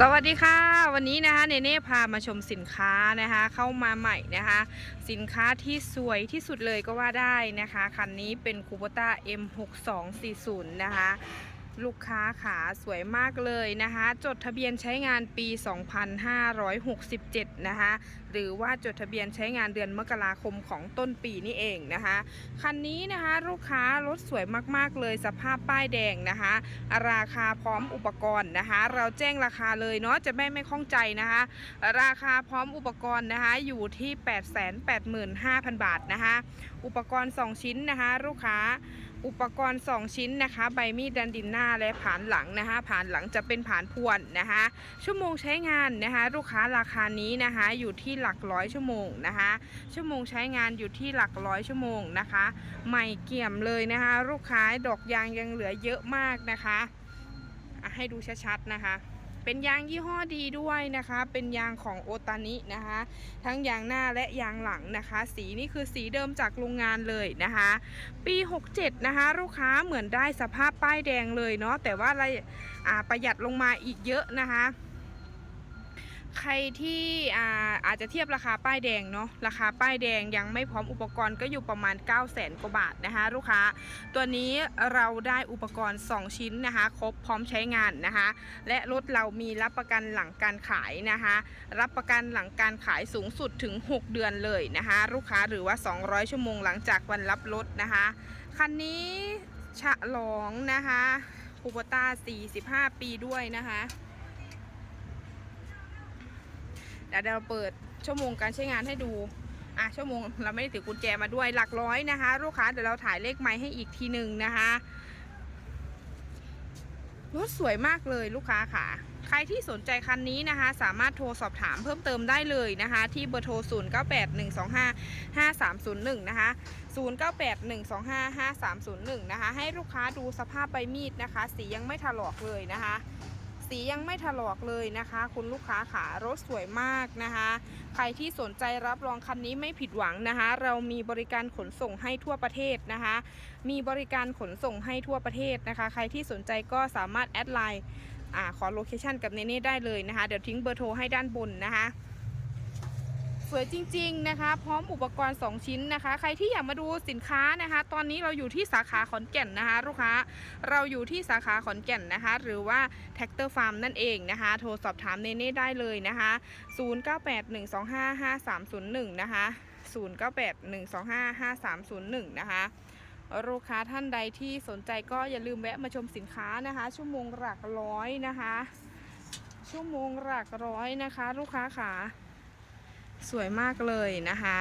สวัสดีค่ะ วันนี้นะคะเนเน่พามาชมสินค้านะคะ เข้ามาใหม่นะคะ สินค้าที่สวยที่สุดเลยก็ว่าได้นะคะ คันนี้เป็นคูโบต้า M6240 นะคะ ลูกค้าขาสวยมากเลยนะคะ จดทะเบียนใช้งานปี 2567 นะคะ หรือว่าจดทะเบียนใช้งานเดือนมกราคมของต้นปีนี่เองนะคะ คันนี้นะคะลูกค้ารถสวยมากๆเลยสภาพป้ายแดงนะคะ ราคาพร้อมอุปกรณ์นะคะ เราแจ้งราคาเลยเนาะจะไม่ไม่ข้องใจนะคะ ราคาพร้อมอุปกรณ์นะคะอยู่ที่ 885,000 บาทนะคะ อุปกรณ์ 2 ชิ้นนะคะ ลูกค้า อุปกรณ์ 2 ชิ้นนะคะ ใบมีดดันดินหน้าและผานหลังนะคะผานหลังจะเป็นผานพวนนะคะ ชั่วโมงใช้งานนะคะ ลูกค้าราคานี้นะคะ อยู่ที่หลักร้อยชั่วโมงนะคะ ชั่วโมงใช้งานอยู่ที่หลักร้อยชั่วโมงนะคะ ใหม่เกี่ยมเลยนะคะ ลูกค้าดอกยางยังเหลือเยอะมากนะคะอะให้ดูชัดๆนะคะ เป็นยางยี่ห้อดีด้วยนะคะ เป็นยางของโอตานินะคะ ทั้งยางหน้าและยางหลังนะคะ สีนี่คือสีเดิมจากโรงงานเลยนะคะ ปี 67 นะคะ ลูกค้าเหมือนได้สภาพป้ายแดงเลยเนาะแต่ว่าอะไราประหยัดลงมาอีกเยอะนะคะ ใครที่อาอาจจะเทียบราคาป้ายแดงเนาะราคาป้ายแดงยังไม่พร้อมอุปกรณ์ก็อยู่ประมาณ 9 0 0 0 0 0กว่าบาทนะคะลูกค้า ตัวนี้เราได้อุปกรณ์ 2 ชิ้นนะคะครบพร้อมใช้งานนะคะ และรถเรามีรับประกันหลังการขายนะคะ รับประกันหลังการขายสูงสุดถึง 6 เดือนเลยนะคะลูกค้าหรือว่า 200 ชั่วโมงหลังจากวันรับรถนะคะคันนี้ฉลองนะคะคูโบต้า45 ปีด้วยนะคะ เดี๋ยวเราเปิดชั่วโมงการใช้งานให้ดูอะชั่วโมงเราไม่ได้ถือกุญแจมาด้วยหลักร้อยนะคะ ลูกค้าเดี๋ยวเราถ่ายเลขไม้ให้อีกทีหนึ่งนะคะรถสวยมากเลยลูกค้าค่ะ ใครที่สนใจคันนี้นะคะ สามารถโทรสอบถามเพิ่มเติมได้เลยนะคะ ที่เบอร์โทร 0 9 8 1 2 5 5 3 0 1 นะคะ 0 9 8 1 2 5 5 3 0 1 นะคะ ให้ลูกค้าดูสภาพใบมีดนะคะ สียังไม่ถลอกเลยนะคะ สียังไม่ถลอกเลยนะคะ คุณลูกค้าขารถสวยมากนะคะ ใครที่สนใจรับรองคันนี้ไม่ผิดหวังนะคะ เรามีบริการขนส่งให้ทั่วประเทศนะคะ มีบริการขนส่งให้ทั่วประเทศนะคะ ใครที่สนใจก็สามารถแอดไลน์อ่าขอโลเคชันกับเนเน่ได้เลยนะคะ เดี๋ยวทิ้งเบอร์โทรให้ด้านบนนะคะ สวยจริงๆนะคะ พร้อมอุปกรณ์ 2 ชิ้นนะคะ ใครที่อยากมาดูสินค้านะคะ ตอนนี้เราอยู่ที่สาขาขอนแก่นนะคะ ลูกค้าเราอยู่ที่สาขาขอนแก่นนะคะ หรือว่าแท็กเตอร์ฟาร์มนั่นเองนะคะ โทรสอบถามเนเน่ได้เลยนะคะ 0981255301 นะคะ 0981255301 นะคะลูกค้าท่านใดที่สนใจก็อย่าลืมแวะมาชมสินค้านะคะ ชั่วโมงหลักร้อยนะคะ ชั่วโมงหลักร้อยนะคะ ลูกค้าขา สวยมากเลยนะคะ